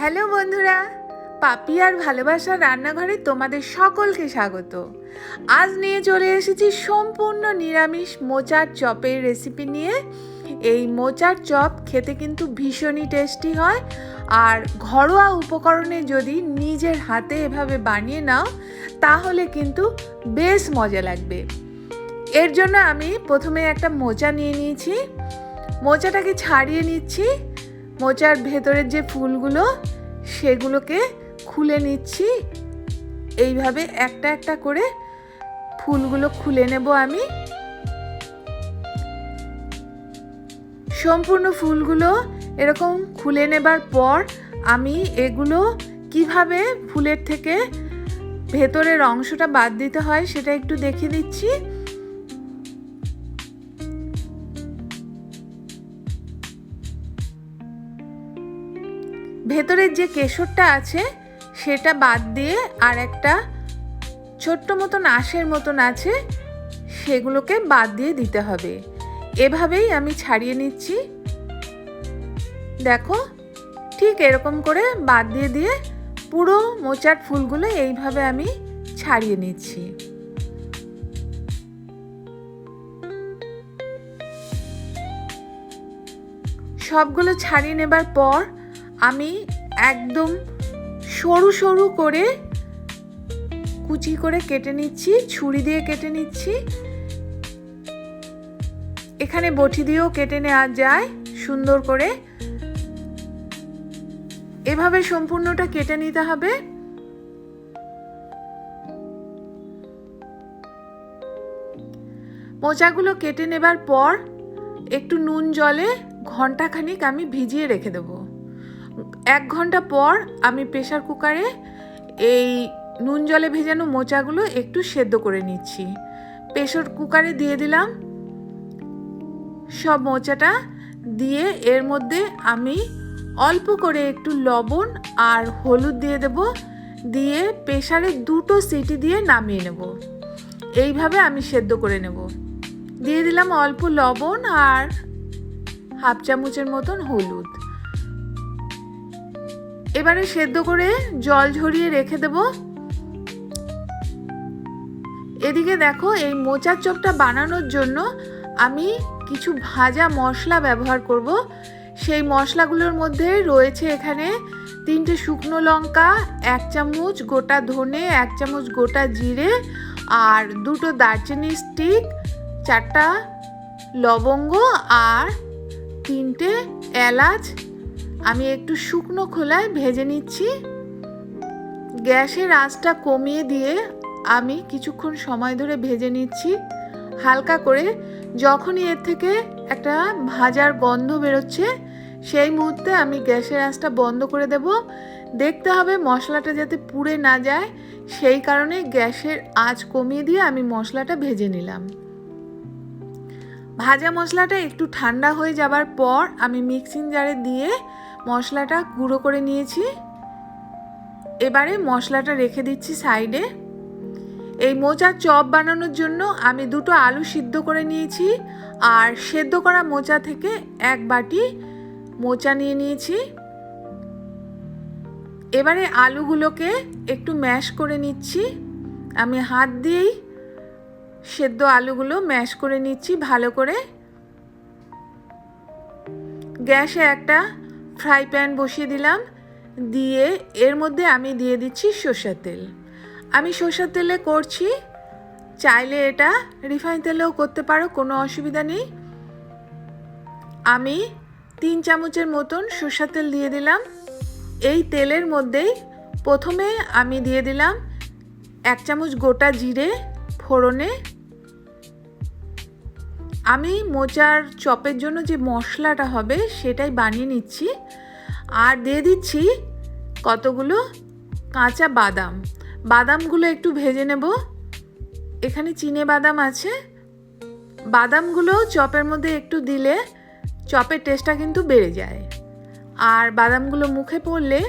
Hello বন্ধুরা পাপি আর ভালোবাসার রান্নাঘরে তোমাদের সকলকে স্বাগত। আজ নিয়ে চলে এসেছি সম্পূর্ণ নিরামিষ মোচার চপের রেসিপি নিয়ে। এই মোচার চপ খেতে কিন্তু ভীষণই টেস্টি হয়, আর ঘরোয়া উপকরণে যদি নিজের হাতে এভাবে বানিয়ে নাও, তাহলে কিন্তু বেশ মজা লাগবে। এর জন্য আমি প্রথমে একটা মোচা নিয়ে নিয়েছি। মোচাটাকে ছাড়িয়ে নিচ্ছি। মোচার ভেতরের যে ফুলগুলো, সেগুলোকে খুলে নিচ্ছি। এইভাবে একটা একটা করে ফুলগুলো খুলে নেব আমি। সম্পূর্ণ ফুলগুলো এরকম খুলে নেবার পর আমি এগুলো কীভাবে ফুলের থেকে ভেতরের অংশটা বাদ দিতে হয় সেটা একটু দেখিয়ে দিচ্ছি ভেতরের যে কেশরটা আছে, সেটা বাদ দিয়ে আর একটা ছোট্ট মতন আঁশের মতন আছে, সেগুলোকে বাদ দিয়ে দিতে হবে। এভাবেই আমি ছাড়িয়ে নিচ্ছি। দেখো, ঠিক এরকম করে বাদ দিয়ে দিয়ে পুরো মোচার ফুলগুলো এইভাবে আমি ছাড়িয়ে নিচ্ছি। সবগুলো ছাড়িয়ে নেবার পর আমি একদম সরু সরু করে কুচি করে কেটে নিচ্ছি, ছুরি দিয়ে কেটে নিচ্ছি। এখানে বটি দিয়েও কেটে নেওয়া যায় সুন্দর করে। এভাবে সম্পূর্ণটা কেটে নিতে হবে। মোচাগুলো কেটে নেবার পর একটু নুন জলে ঘন্টাখানিক আমি ভিজিয়ে রেখে দেবো। এক ঘণ্টা পর আমি প্রেশার কুকারে এই নুন জলে ভেজানো মোচাগুলো একটু সেদ্ধ করে নিচ্ছি। প্রেশার কুকারে দিয়ে দিলাম। সব মোচাটা দিয়ে এর মধ্যে আমি অল্প করে একটু লবণ আর হলুদ দিয়ে দেব। দিয়ে প্রেশারে দুটো সিটি দিয়ে নামিয়ে নেব। এইভাবে আমি সেদ্ধ করে নেব। দিয়ে দিলাম অল্প লবণ আর হাফ চামচের মতন হলুদ। এবারে সেদ্ধ করে জল ঝরিয়ে রেখে দেব। এদিকে দেখো, এই মোচার চপটা বানানোর জন্য আমি কিছু ভাজা মশলা ব্যবহার করব। সেই মশলাগুলোর মধ্যে রয়েছে এখানে তিনটে শুকনো লঙ্কা, এক চামচ গোটা ধনে, এক চামচ গোটা জিরে আর দুটো দারচিনি স্টিক, চারটা লবঙ্গ আর তিনটে এলাচ আমি একটু শুকনো খোলায় ভেজে নিচ্ছি। গ্যাসের আঁচটা কমিয়ে দিয়ে আমি কিছুক্ষণ সময় ধরে ভেজে নিচ্ছি। হালকা করে যখনই এর থেকে একটা ভাজার গন্ধ বেরোচ্ছে, সেই মুহূর্তে আমি গ্যাসের আঁচটা বন্ধ করে দেব। দেখতে হবে মশলাটা যাতে পুড়ে না যায়। সেই কারণে গ্যাসের আঁচ কমিয়ে দিয়ে আমি মশলাটা ভেজে নিলাম। ভাজা মশলাটা একটু ঠান্ডা হয়ে যাবার পর আমি মিক্সিং জারে দিয়ে মশলাটা গুঁড়ো করে নিয়েছি। এবারে মশলাটা রেখে দিচ্ছি সাইডে। এই মোচার চপ বানানোর জন্য আমি দুটো আলু সিদ্ধ করে নিয়েছি আর সেদ্ধ করা মোচা থেকে এক বাটি মোচা নিয়ে নিয়েছি। এবারে আলুগুলোকে একটু ম্যাশ করে নিচ্ছি। আমি হাত দিয়েই সেদ্ধ আলুগুলো ম্যাশ করে নিচ্ছি ভালো করে। গ্যাসে একটা ফ্রাই প্যান বসিয়ে দিলাম। দিয়ে এর মধ্যে আমি দিয়ে দিচ্ছি সর্ষের তেল। আমি সর্ষের তেলে করছি। চাইলে এটা রিফাইন তেলেও করতে পারো, কোনো অসুবিধা নেই। আমি তিন চামচের মতন সর্ষের তেল দিয়ে দিলাম। এই তেলের মধ্যেই প্রথমে আমি দিয়ে দিলাম এক চামচ গোটা জিরে ফোড়নে আমি মোচার চপের জন্য যে মশলাটা হবে সেটাই বানিয়ে নিচ্ছি। আর দিয়ে দিচ্ছি কতগুলো কাঁচা বাদাম। বাদামগুলো একটু ভেজে নেব। এখানে চিনে বাদাম আছে। বাদামগুলো চপের মধ্যে একটু দিলে চপের টেস্টটা কিন্তু বেড়ে যায়। আর বাদামগুলো মুখে পড়লে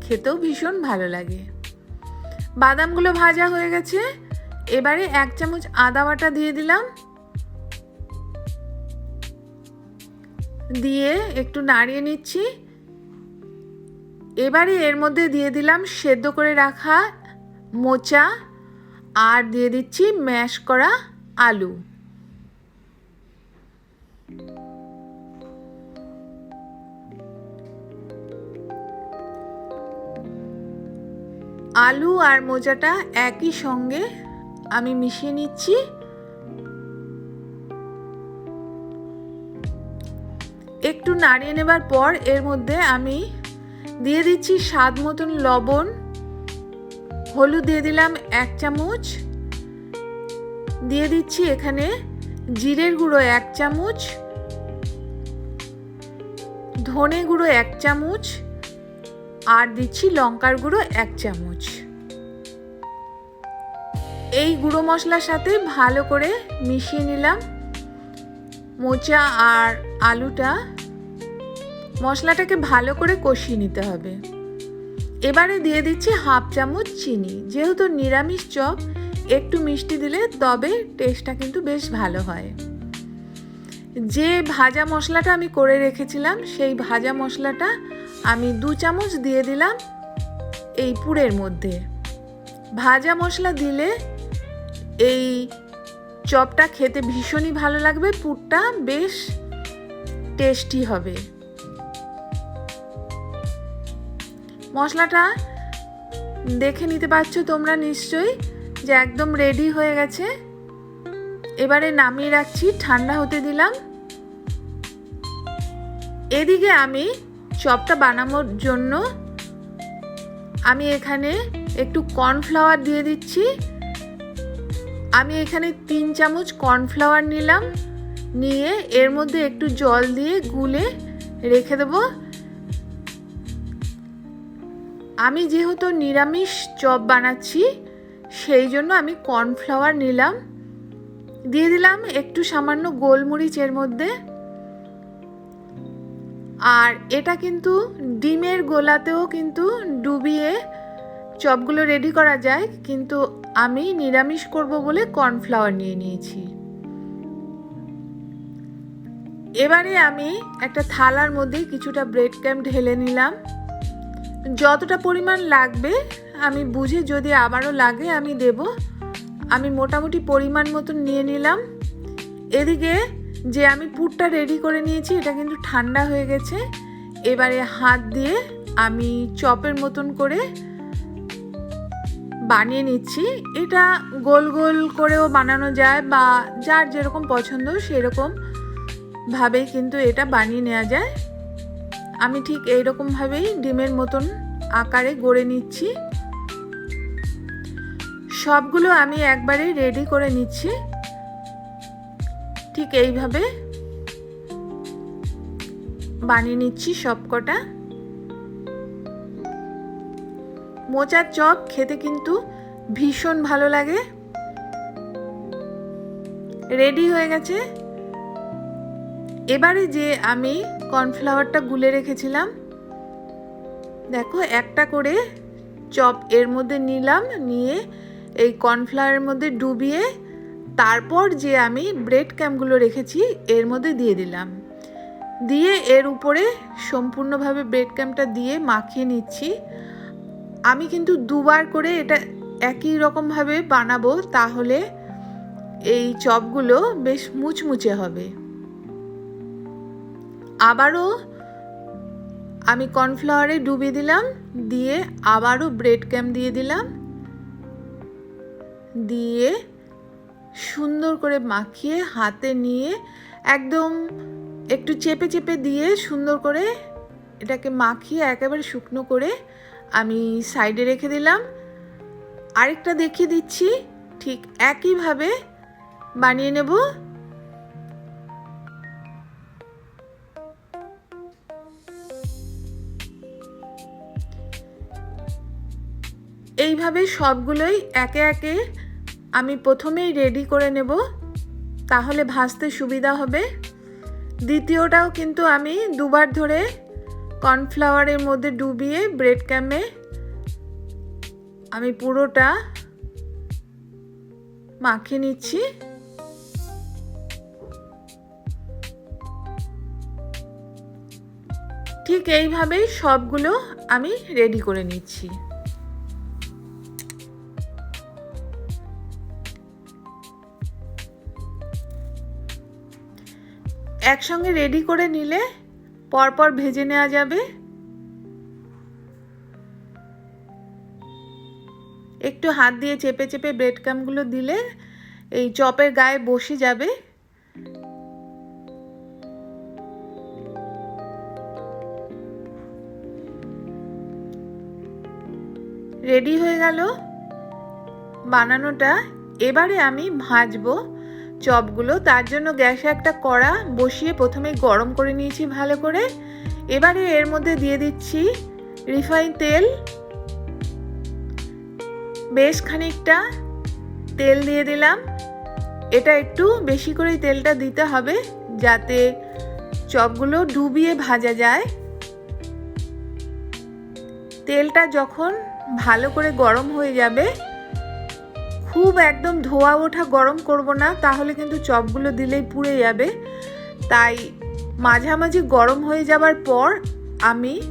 খেতেও ভীষণ ভালো লাগে। বাদামগুলো ভাজা হয়ে গেছে। এবারে এক চামচ আদা বাটা দিয়ে দিলাম। দিয়ে একটু নাড়িয়ে নিচ্ছি। এবারে এর মধ্যে দিয়ে দিলাম সেদ্ধ করে রাখা মোচা আর দিয়ে দিচ্ছি ম্যাশ করা আলু। আলু আর মোচাটা একই সঙ্গে আমি মিশিয়ে নিচ্ছি। একটু নাড়িয়ে নেবার পর এর মধ্যে আমি দিয়ে দিচ্ছি স্বাদ মতন লবণ। হলুদ দিয়ে দিলাম এক চামচ। দিয়ে দিচ্ছি এখানে জিরের গুঁড়ো এক চামচ। ধনে গুঁড়ো এক চামচ। আর দিচ্ছি লঙ্কার গুঁড়ো এক চামচ। এই গুঁড়ো মশলার সাথে ভালো করে মিশিয়ে নিলাম। মোচা আর আলুটা মশলাটাকে ভালো করে কষিয়ে নিতে হবে। এবারে দিয়ে দিচ্ছি হাফ চামচ চিনি। যেহেতু নিরামিষ চপ, একটু মিষ্টি দিলে তবে টেস্টটা কিন্তু বেশ ভালো হয়। যে ভাজা মশলাটা আমি করে রেখেছিলাম, সেই ভাজা মশলাটা আমি দু চামচ দিয়ে দিলাম এই পুরের মধ্যে। ভাজা মশলা দিলে এই চপটা খেতে ভীষণই ভালো লাগবে, পুরটা বেশ টেস্টি হবে। মশলাটা দেখে নিতে পারছ তোমরা নিশ্চয়ই যে একদম রেডি হয়ে গেছে। এবারে নামিয়ে রাখছি, ঠান্ডা হতে দিলাম। এদিকে আমি চপটা বানানোর জন্য আমি এখানে একটু কর্নফ্লাওয়ার দিয়ে দিচ্ছি। আমি এখানে তিন চামচ কর্নফ্লাওয়ার নিলাম। নিয়ে এর মধ্যে একটু জল দিয়ে গুলে রেখে দেবো। আমি যেহেতু নিরামিষ চপ বানাচ্ছি, সেই জন্য আমি কর্নফ্লাওয়ার নিলাম। দিয়ে দিলাম একটু সামান্য গোলমরিচ এর মধ্যে। আর এটা কিন্তু ডিমের গোলাতেও কিন্তু ডুবিয়ে চপগুলো রেডি করা যায়, কিন্তু আমি নিরামিষ করব বলে কর্নফ্লাওয়ার নিয়ে নিয়েছি। এবারে আমি একটা থালার মধ্যে কিছুটা ব্রেড ক্যাম্প ঢেলে নিলাম। যতটা পরিমাণ লাগবে, আমি বুঝে যদি আবারও লাগে আমি দেব। আমি মোটামুটি পরিমাণ মতন নিয়ে নিলাম। এদিকে যে আমি পুরটা রেডি করে নিয়েছি, এটা কিন্তু ঠান্ডা হয়ে গেছে। এবারে হাত দিয়ে আমি চপের মতন করে বানিয়ে নিচ্ছি। এটা গোল গোল করেও বানানো যায় বা যার যেরকম পছন্দ সেরকম ভাবেই কিন্তু এটা বানিয়ে নেওয়া যায়। আমি ঠিক এইরকমভাবেই ডিমের মতন আকারে গড়ে নিচ্ছি। সবগুলো আমি একবারে রেডি করে নিচ্ছি। ঠিক এইভাবে বানিয়ে নিচ্ছি সবকটা। মোচার চপ খেতে কিন্তু ভীষণ ভালো লাগে। রেডি হয়ে গেছে। এবারে যে আমি কর্নফ্লাওয়ারটা গুলে রেখেছিলাম। দেখো একটা করে চপ এর মধ্যে নিলাম, নিয়ে এই কর্নফ্লাওয়ারের মধ্যে ডুবিয়ে তারপর যে আমি ব্রেড ক্যাম্পগুলো রেখেছি এর মধ্যে দিয়ে দিলাম। দিয়ে এর উপরে সম্পূর্ণভাবে ব্রেড ক্যাম্পটা দিয়ে মাখিয়ে নিচ্ছি। আমি কিন্তু দুবার করে এটা একই রকমভাবে বানাবো, তাহলে এই চপগুলো বেশ মুচমুচে হবে। আবারও আমি কর্নফ্লাওয়ারে ডুবিয়ে দিলাম, দিয়ে আবারও ব্রেড ক্যাম্প দিয়ে দিলাম, দিয়ে সুন্দর করে মাখিয়ে হাতে নিয়ে একদম একটু চেপে চেপে দিয়ে সুন্দর করে এটাকে মাখিয়ে একেবারে শুকনো করে আমি সাইডে রেখে দিলাম। আরেকটা দেখিয়ে দিচ্ছি, ঠিক একইভাবে বানিয়ে নেব। এইভাবে সবগুলোই একে একে আমি প্রথমেই রেডি করে নেব, তাহলে ভাজতে সুবিধা হবে। দ্বিতীয়টাও কিন্তু আমি দুবার ধরে কর্নফ্লাওয়ারের মধ্যে ডুবিয়ে ব্রেড ক্যামে আমি পুরোটা মাখিয়ে নিচ্ছি। ঠিক এইভাবেই সবগুলো আমি রেডি করে নিচ্ছি। একসঙ্গে রেডি করে নিলে পরপর ভেজে নেওয়া যাবে। একটু হাত দিয়ে চেপে চেপে ব্রেড ক্রামগুলো দিলে এই চপের গায়ে বসে যাবে। রেডি হয়ে গেল। বানানোটা এবারে আমি ভাজবো। চপগুলো, তার জন্য গ্যাসে একটা কড়া বসিয়ে প্রথমে গরম করে নিয়েছি ভালো করে। এবারে এর মধ্যে দিয়ে দিচ্ছি রিফাইন তেল। বেশ খানিকটা তেল দিয়ে দিলাম। এটা একটু বেশি করেই তেলটা দিতে হবে যাতে চপগুলো ডুবিয়ে ভাজা যায়। তেলটা যখন ভালো করে গরম হয়ে যাবে খুব একদম ধোয়া ওঠা গরম করব না, তাহলে কিন্তু চপগুলো দিলেই পুড়ে যাবে। তাই মাঝামাঝি গরম হয়ে যাবার পর আমি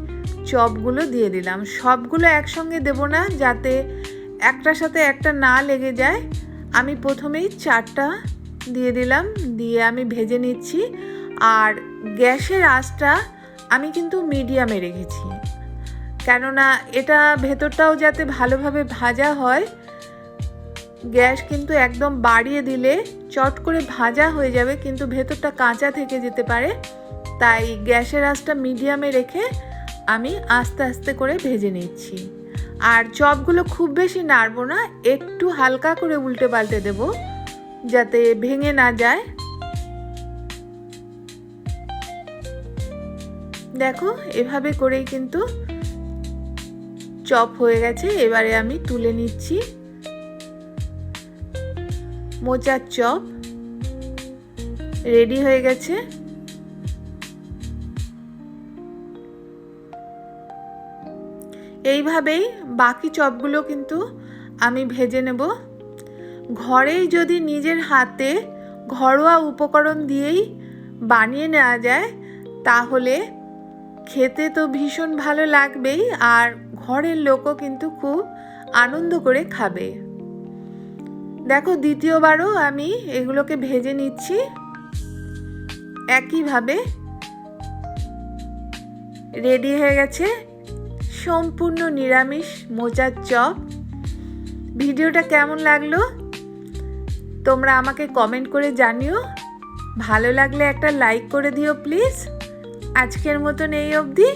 চপগুলো দিয়ে দিলাম। সবগুলো একসঙ্গে দেব না, যাতে একটার সাথে একটা না লেগে যায়। আমি প্রথমেই চারটা দিয়ে দিলাম, দিয়ে আমি ভেজে নিচ্ছি। আর গ্যাসের আঁচটা আমি কিন্তু মিডিয়ামে রেখেছি। কেননা এটা ভেতরটাও যাতে ভালোভাবে ভাজা হয় গ্যাস কিন্তু একদম বাড়িয়ে দিলে চট করে ভাজা হয়ে যাবে, কিন্তু ভেতরটা কাঁচা থেকে যেতে পারে। তাই গ্যাসের আঁচটা মিডিয়ামে রেখে আমি আস্তে আস্তে করে ভেজে নিচ্ছি। আর চপগুলো খুব বেশি নাড়বো না, একটু হালকা করে উল্টে পাল্টে দেব, যাতে ভেঙে না যায়। দেখো, এভাবে করেই কিন্তু চপ হয়ে গেছে, এবারে আমি তুলে নিচ্ছি। মোচার চপ রেডি হয়ে গেছে। এইভাবেই বাকি চপগুলো কিন্তু আমি ভেজে নেব। ঘরেই যদি নিজের হাতে ঘরোয়া উপকরণ দিয়েই বানিয়ে নেওয়া যায়, তাহলে খেতে তো ভীষণ ভালো লাগবেই আর ঘরের লোকও কিন্তু খুব আনন্দ করে খাবে। দেখো, দ্বিতীয়বারও আমি এগুলোকে ভেজে নিচ্ছি একইভাবে। রেডি হয়ে গেছে সম্পূর্ণ নিরামিষ মোচার চপ। ভিডিওটা কেমন লাগল? তোমরা আমাকে কমেন্ট করে জানিও। ভালো লাগলে একটা লাইক করে দিও প্লিজ আজকের মতন এই অবধি।